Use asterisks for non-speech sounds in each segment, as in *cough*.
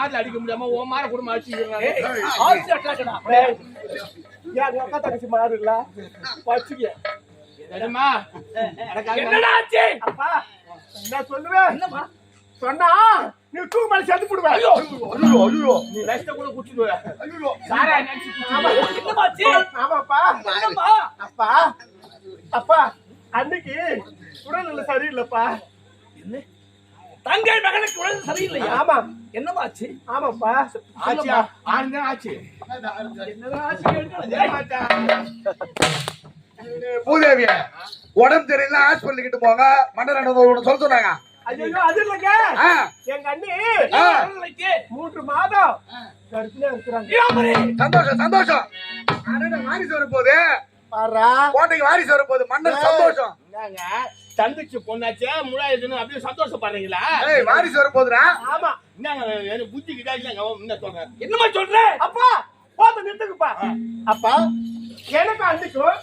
மார்ல அடிக்க முடியாம ஓ மார குடும்பம் அடிச்சுக்கிறாங்க மாறு இல்ல வச்சுக்க. என்னம்மா? எனக்கு என்னடா ஆச்சு? அப்பா நான் சொல்லுவேன் என்னம்மா? சொன்னா நீ தூக்கு மேல சேர்த்து போடுவேன் ஐயோ! ஐயோ ஐயோ. நீ ரஸ்த கூட குடிச்சிடுவ ஐயோ! சாரா நினைச்சு ஆமாப்பா. அப்பா. அப்பா அன்னைக்கு உடல்நிலை சரியில்லைப்பா. தங்கை மகனுக்கு உடல் சரியில்லையா? ஆமா. என்னமாச்சு ஆமாப்பா. ஆச்சியா ஆனந்தம் ஆச்சு. பூதேவிய உடம்பு தெரியல ஹாஸ்பிட்டல் கிட்ட போங்க. மண்டல சொல்ல சொன்னாங்க. ஐயோ அது இல்லைங்க. எங்க அண்ணி மூன்று மாதம் இருக்கிறாங்க. இளமரி சந்தோஷம் சந்தோஷம். வாரிசு வரப்போகுது பாரா கோட்டைக்கு வாரிசு வரப்போகுது மண்டல் சந்தோஷம். தங்கச்சி பொண்ணாச்சே முழாயுதுன்னு அப்படியே சந்தோஷப்படுறீங்களா? ஏய் வாரிசு வரப்போகுதுடா. ஆமா. என்னங்க புத்தி கிட்டா இல்லைங்க என்ன சொல்றேன். என்னம்மா சொல்ற? அப்பா போத நிறுத்துக்குப்பா அப்பா எனக்கு அன்னைக்கும்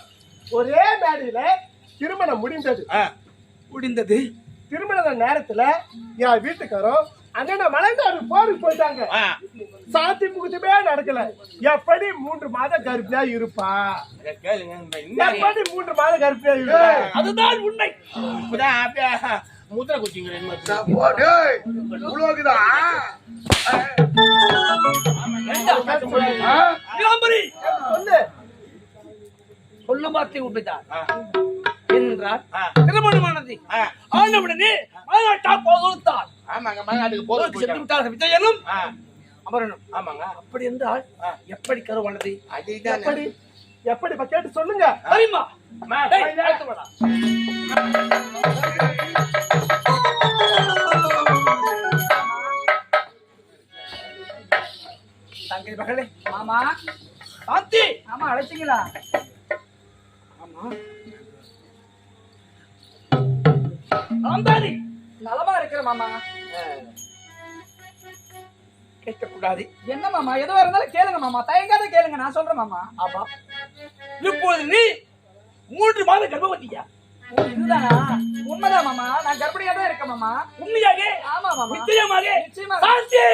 ஒரே மேடையில திருமணம் முடிந்தது. முடிந்தது. திருமண நேரத்துல என் வீட்டுக்காரரும் அண்ணன் மலைநாடு போருக்கு போயிட்டாங்க. ஆ, சாத்தி முகத்துமே நடக்கல. எப்படி மூன்று மாத கர்ப்பிணியா இருப்பா? எப்படி மூன்று மாத கர்ப்பிணியா இருப்பா? அதுதான் உண்மை. இப்பதான் முத்திரை குச்சிங்கிறேன் சொல்லு. வார்த்தை உண்மைதான் என்றால் ஆ. திருமணமானது. ஆனவுடனே மலைநாட்டா போதுத்தான் ஆமாங்க மலைநாட்டுக்கு போக சென்று விட்டார்கள் விஜயனும் அமரனும். ஆமாங்க. அப்படி என்றால். எப்படி கருவானது? எப்படி? எப்படிப்பா கேட்டு சொல்லுங்க. சரிம்மா. தங்கை மகளே. மாமா. சாந்தி. ஆமா அழைச்சிங்களா? ஆமா. சாந்தாரி நலமா இருக்கிற மாமா. கேட்கக்கூடாது. என்ன மாமா எதுவா இருந்தாலும் கேளுங்க மாமா. தயங்காத கேளுங்க நான் சொல்றேன் மாமா. ஆமா. இப்போது நீ மூன்று மாத கர்ப்பவதியா இதுதானா. உண்மைதான் மாமா. நான் கர்ப்பிணியா தான் இருக்கேன் மாமா. உண்மையாக ஆமா மாமா. நிச்சயமாக? நிச்சயமாக. சாந்தி!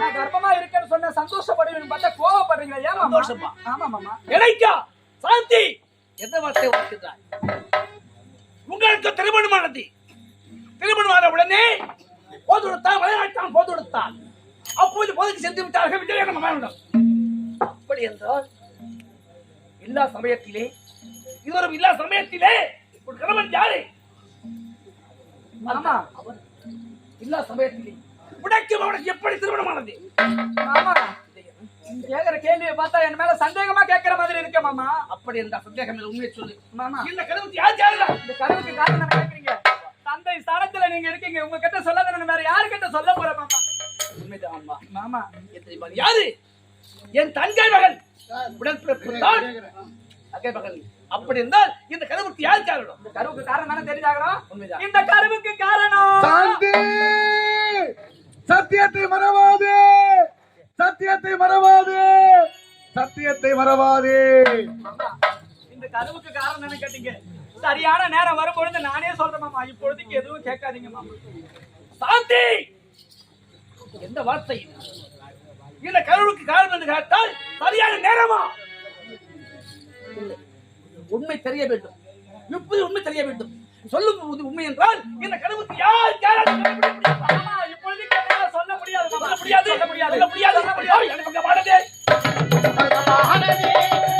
நான் கர்ப்பமா இருக்கேன்னு சொன்ன சந்தோஷப்படுவேன்னு பார்த்தா கோவப்படுறீங்களா? ஏன் சந்தோஷமா? ஆமா மாமா. இணைக்கா! சாந்தி! எந்த வார்த்தை உரைக்கிறாய் உங்களுக்கு திருமணமானது. திருமணமான உடனே போது கொடுத்தான் விளையாட்டான் போது கொடுத்தான் அப்போது போதைக்கு சென்று விட்டார்கள் விஜயன் மகனிடம் அப்படி என்றால் இல்லா சமயத்திலே இருவரும் இல்லா சமயத்திலே ஒரு கணவன் யாரு? மாமா இல்லா சமயத்திலே. உனக்கு அவனுக்கு எப்படி திருமணமானது? மாமா நீங்க கேக்குற கேள்வியை பார்த்தா என் மேல சந்தேகமா கேக்குற மாதிரி இருக்க மாமா. அப்படி என்ற சந்தேகம் இல்லை, உண்மையை சொல்லு. மாமா. இந்த கருவத்தி யார் யாருடா இந்த கருவுக்கு காரணம் என்ன கேக்குறீங்க? தந்தை ஸ்தானத்துல நீங்க இருக்கீங்க உங்க கிட்ட சொல்லாத நான் வேற யாரு கிட்ட சொல்ல போறேன் மாமா? உண்மைதான் மாமா எத்தனை பேர்? யாரு? என் தங்கை மகன். உடன்பிறப்பு தான் தங்கை மகன். அப்படி இருந்தால் இந்த கருவுக்கு யார் காரணம்? இந்த கருவுக்கு காரணம் என்ன தெரிஞ்சாகணும் உண்மைதான். இந்த கருவுக்கு காரணம். சத்தியத்தை மறவாதே! சத்தியத்தை மறவாதே! சத்தியத்தை மறவாதே! இந்த கருவுக்கு காரணம் என்ன கேட்டீங்க? சரியான நேரம் வரும்பொழுது நானே சொல்றேன் மாமா. இப்பொழுதுக்கு எதுவும் கேட்காதீங்க மாமா. சாந்தி! எந்த வார்த்தை இந்த கருவுக்கு காரணம் என்று கேட்டால் சரியான நேரமா? உண்மை தெரிய வேண்டும். இப்போது உண்மை தெரிய வேண்டும். சொல்லும் போது உண்மை என்றால் இந்த கருவுக்கு யார் காரணம் முடியாது. முடியாது. முடியாது. முடியாது. எனக்கு அங்க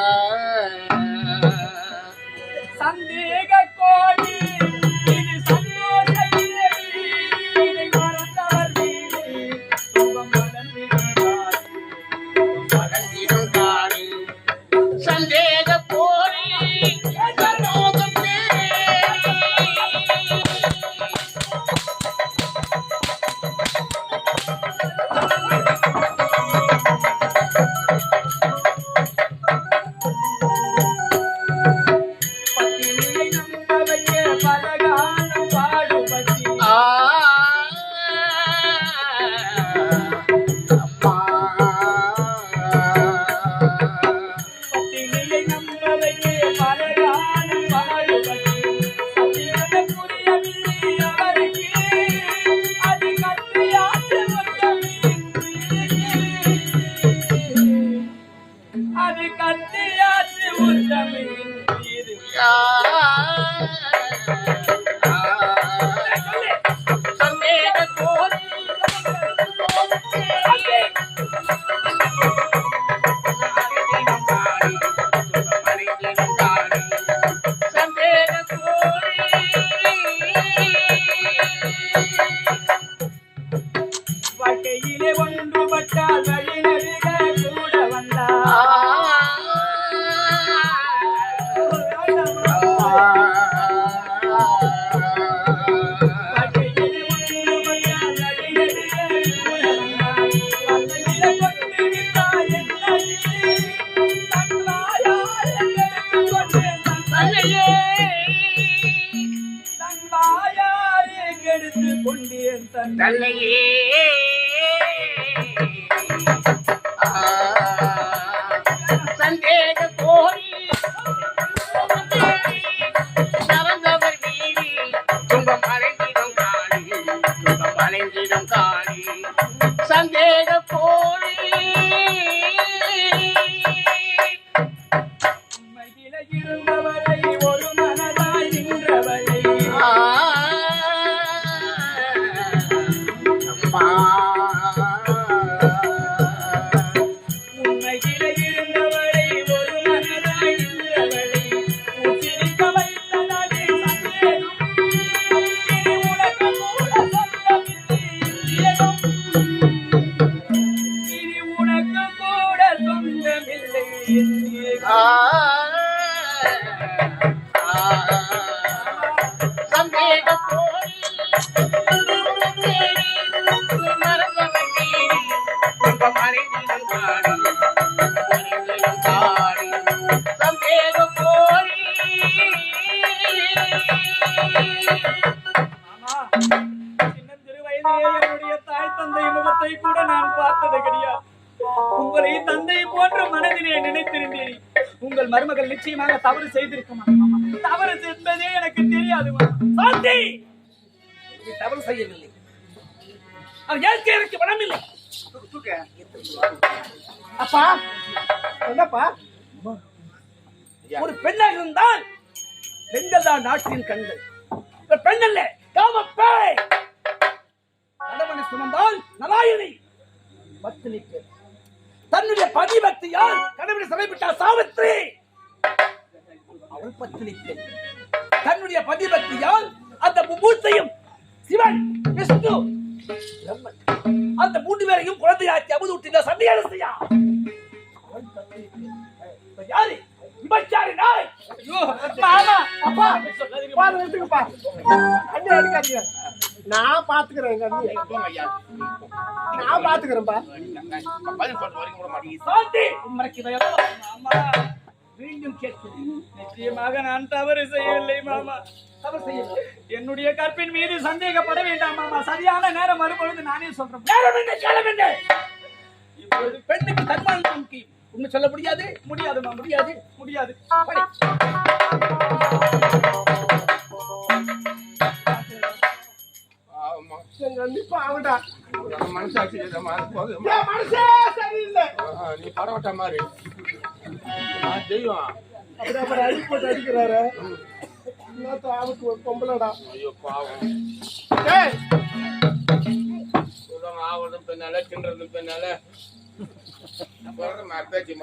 நினைத்திருந்தேன். உங்கள் மருமகள் நிச்சயமாக தவறு செய்திருக்க தவறு செய்ததே எனக்கு தெரியாது சாந்தி! தவறு செய்யவில்லை. அவர் ஏற்கே எனக்கு மனமில்லை அப்பா என்னப்பா? ஒரு பெண்ணாக இருந்தால் பெண்கள் தான் நாட்டின் கண்கள். பெண் அல்ல காமப்பே! கணவனை சுமந்தால் நலாயினி பத்தினி பெண் தன்னுடைய பதிபக்தியால் கணவனை சிறைப்பிட்டார் சாவித்ரி. அவள் பத்தினி பெண் தன்னுடைய பதிபக்தியால் அந்த மும்மூர்த்தையும் சிவன் விஷ்ணு பிரம்மன். அந்த மூன்று பேரையும் குழந்தையாக்கி அமுது பெண். இப்ப யாரு? விபச்சாரி நாய். மாமா அப்பா. பாரு எடுத்துக்கப்பா அண்ணி எடுக்காதீங்க. நான் பாத்துக்கிறேன் நான் பாத்துக்கிறேன்ப்பா மீண்டும் கேட்கிறேன் நிச்சயமாக நான் தவறு செய்யவில்லை மாமா தவறு செய்யவில்லை என்னுடைய கற்பின் மீது சந்தேகப்பட வேண்டாம் மாமா சரியான நேரம் வரும்பொழுது நானே சொல்றேன் நேரம் என்ன காலம் என்ன இப்பொழுது பெண்ணுக்கு தன்மானம் தான் முக்கியம் உண்மை சொல்ல முடியாது முடியாது மாமா முடியாது முடியாது கண்டிப்பா ஆமா மனசாட்சி இல்லைம்மா, போதும். மனசே சரியில்லை நீ பரவட்ட மாதிரி. ஆ, தெய்வம். அப்படியே அப்புறம் அடி போட்டு அடிக்கிறாரு. ஆபத்து ஒரு பொம்பளைடா. ஐயோ பாவம். ஆவதும் பின்னால தின்றதும் பின்னால. பேச்சு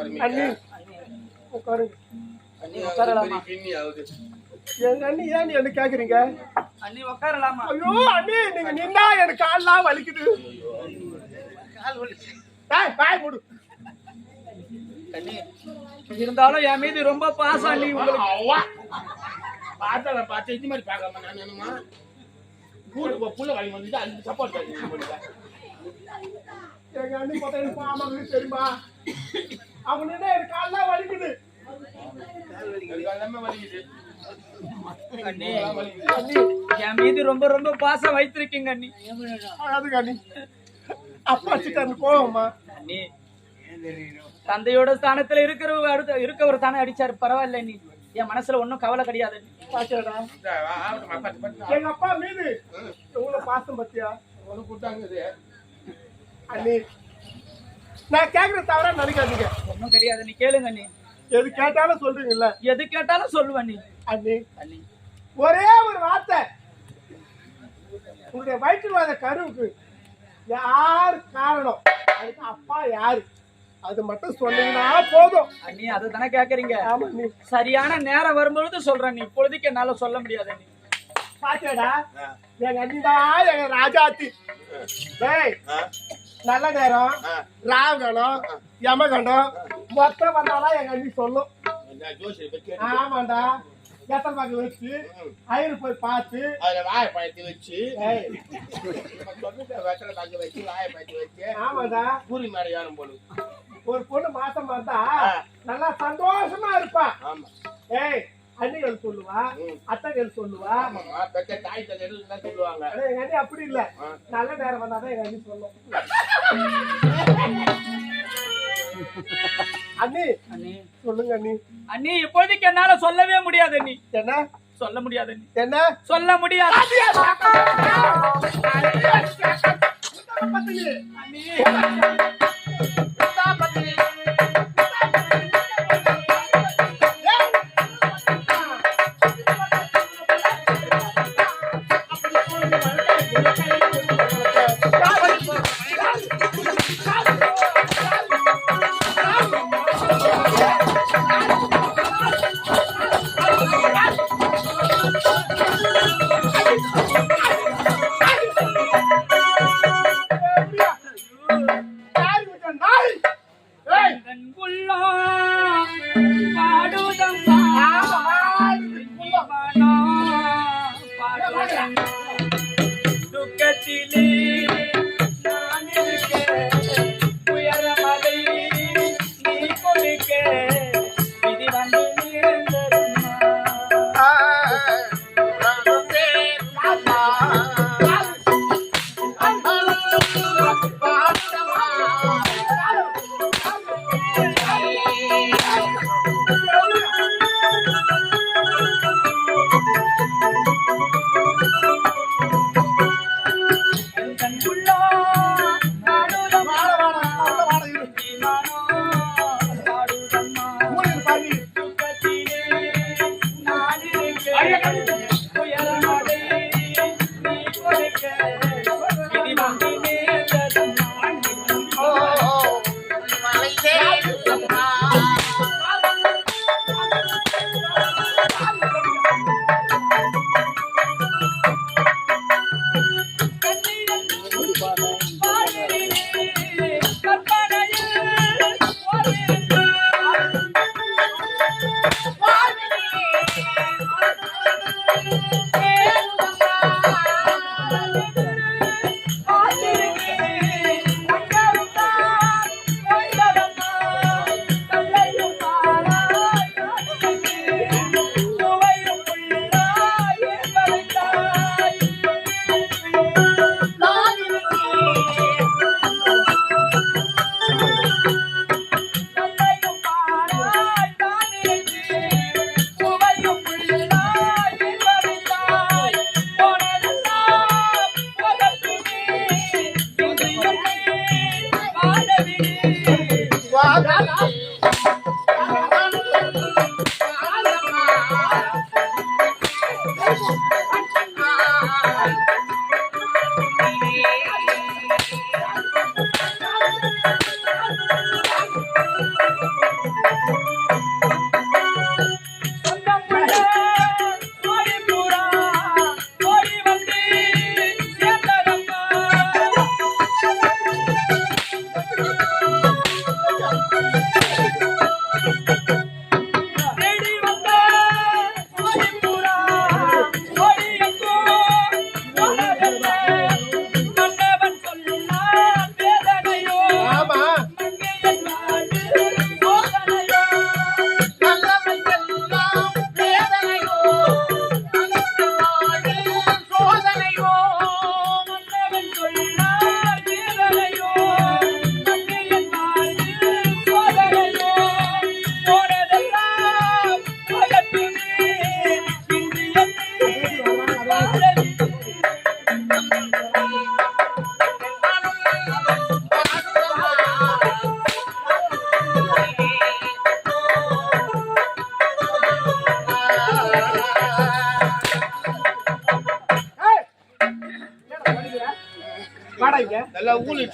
கிண்ணி ஆகுது. எங்க அண்ணி ஏன் என்ன கேக்குறீங்க? அண்ணி உட்காரலாமா ஐயோ அண்ணி நீங்க நின்னா எனக்கு கால்லாம் வலிக்குது. டேய் பாய் மூடு. அண்ணி இருந்தாலும் என் மீது ரொம்ப பாசம் அண்ணி உங்களுக்கு. பார்த்தால பார்த்து இது மாதிரி பார்க்காம நான் என்னமா கூட புள்ள கழி வந்துட்டு அதுக்கு சப்போர்ட் எங்க அண்ணி பார்த்தா எனக்கு தெரியுமா? அவங்க நின்னா எனக்கு கால்லாம் வலிக்குது. எல்லாமே வலிக்குது. எல்லாம் என் மீது ரொம்ப ரொம்ப பாசம் வைத்திருக்கீங்க அண்ணி. அதுக்கு அண்ணி அப்பா கோவமா? அண்ணி தந்தையோட ஸ்தானத்துல இருக்கிற அடுத்த இருக்கவர் தானே அடிச்சாரு. பரவாயில்ல அண்ணி. என் மனசுல ஒன்றும் கவலை கிடையாது எங்க அப்பா மீது. எவ்வளவு பாசம் பத்தியா? கொடுத்தாங்க இது அண்ணி நான் கேக்குற தவிர நினைக்காதீங்க. ஒன்றும் கிடையாது நீ கேளுங்க அண்ணி. எது கேட்டாலும் சொல்றீங்கல்ல? எது கேட்டாலும் சொல்லுவேன் அண்ணி. அண்ணி அண்ணி ஒரே ஒரு வார்த்தை. உங்களுடைய வயிற்றில் வந்த கருவுக்கு யார் காரணம்? அதுக்கு அப்பா யாரு? அது மட்டும் சொன்னீங்கன்னா போதும். அண்ணி அதை தானே கேக்குறீங்க? ஆமா நீ. சரியான நேரம் வரும்பொழுது சொல்றேன் நீ. இப்பொழுதுக்கு என்னால சொல்ல முடியாது அண்ணி. பாத்தியாடா? எங்க அண்ணிதான் எங்க ராஜாத்தி. டேய் நல்ல நேரம். ராகணம் யமகண்டம் மொத்தம் வந்தாதான் எங்க அண்ணி சொல்லும். ஆமாண்டா. எத்தனை பாக்கு வச்சு ஐயரு போய் பார்த்து அதில் வாழைப்பழத்தை வச்சு ஏய், சொல்லிட்டு வெத்தலை பாக்கு வச்சு வாழைப்பழத்தை வச்சு ஆமாடா. பூரி மேலே ஏறும் போது ஒரு பொண்ணு மாசம் வந்தா நல்லா சந்தோஷமா இருப்பா. ஆமா. ஏய் அண்ணிகள் சொல்லுவா அத்தைகள் சொல்லுவா. பெற்ற தாய் தந்தை தான் சொல்லுவாங்க. எங்க அண்ணி அப்படி இல்ல. நல்ல நேரம் வந்தாதான் எங்க அண்ணி சொல்லும். *laughs* அண்ணி அண்ணி சொல்லுங்க அண்ணி அண்ணி இப்பொழுதுக்கு என்னால சொல்லவே முடியாது அண்ணி என்ன சொல்ல முடியாது அண்ணி என்ன சொல்ல முடியாது அப்படியா? Amen. Yeah.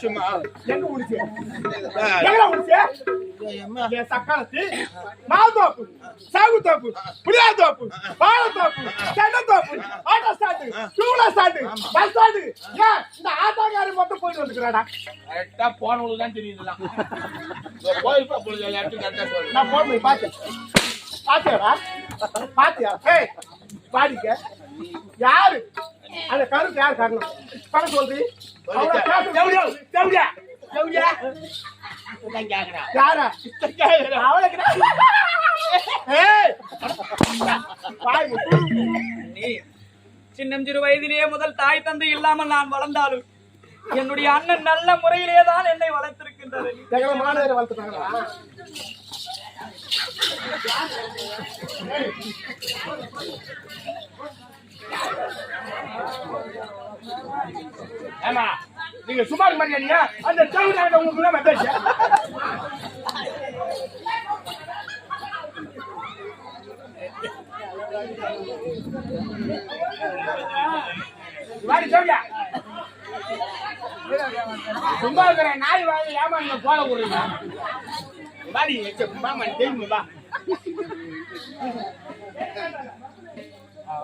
ஊழிச்சுமா எங்க முடிச்சு எங்க முடிச்சு சக்காலத்து மாதோப்பு சாகுத்தோப்பு புளியாத்தோப்பு பாலத்தோப்பு சென்னத்தோப்பு auto stand stand bus stand ஏன் இந்த ஆட்டோக்காரன் மட்டும் போயிட்டு வந்துக்கிறாடா? கரெக்டா போனவங்களுக்கு தான் தெரியுதுலாம் இந்த கோயில் பாப்புல எல்லாத்தையும் கரெக்டா சொல்லு. நான் போன் பண்ணி பார்த்தேன் பாத்தியாடா? பாத்தியா? ஏய் பாடிக்க யாரு? அந்த கருத்து யார் காரணம்? பண்ண சொல்றீ? யாரா? அவளுக்கு சின்னம் சிறு வயதிலேயே முதல் தாய் தந்தை இல்லாமல் நான் வளர்ந்தாலும் என்னுடைய அண்ணன் நல்ல முறையிலே தான் என்னை வளர்த்திருக்கின்றது. வளர்த்துட்டாங்களா ஏமா நீங்க சும்மா இருக்க மாட்டீங்க அந்த தேவடியா உங்களுக்கு பேச வாடி தேவடியா சும்மா இருக்கிற நாய் வாங்கி ஏமா போல விடுறீங்க வாடி மாமா தெரியுமா வா ஏய் எங்க போக உங்களுக்கு வந்து இந்த தேவடி அடி பாடிங்க ஐயோ ஆ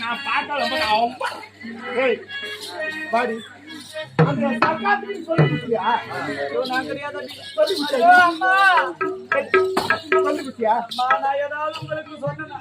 நான் பார்க்கல ரொம்ப ரொம்ப பாடி. அந்த ஐயோ, நான் தெரியாத நான் ஏதாவது உங்களுக்கு சொன்னேனா?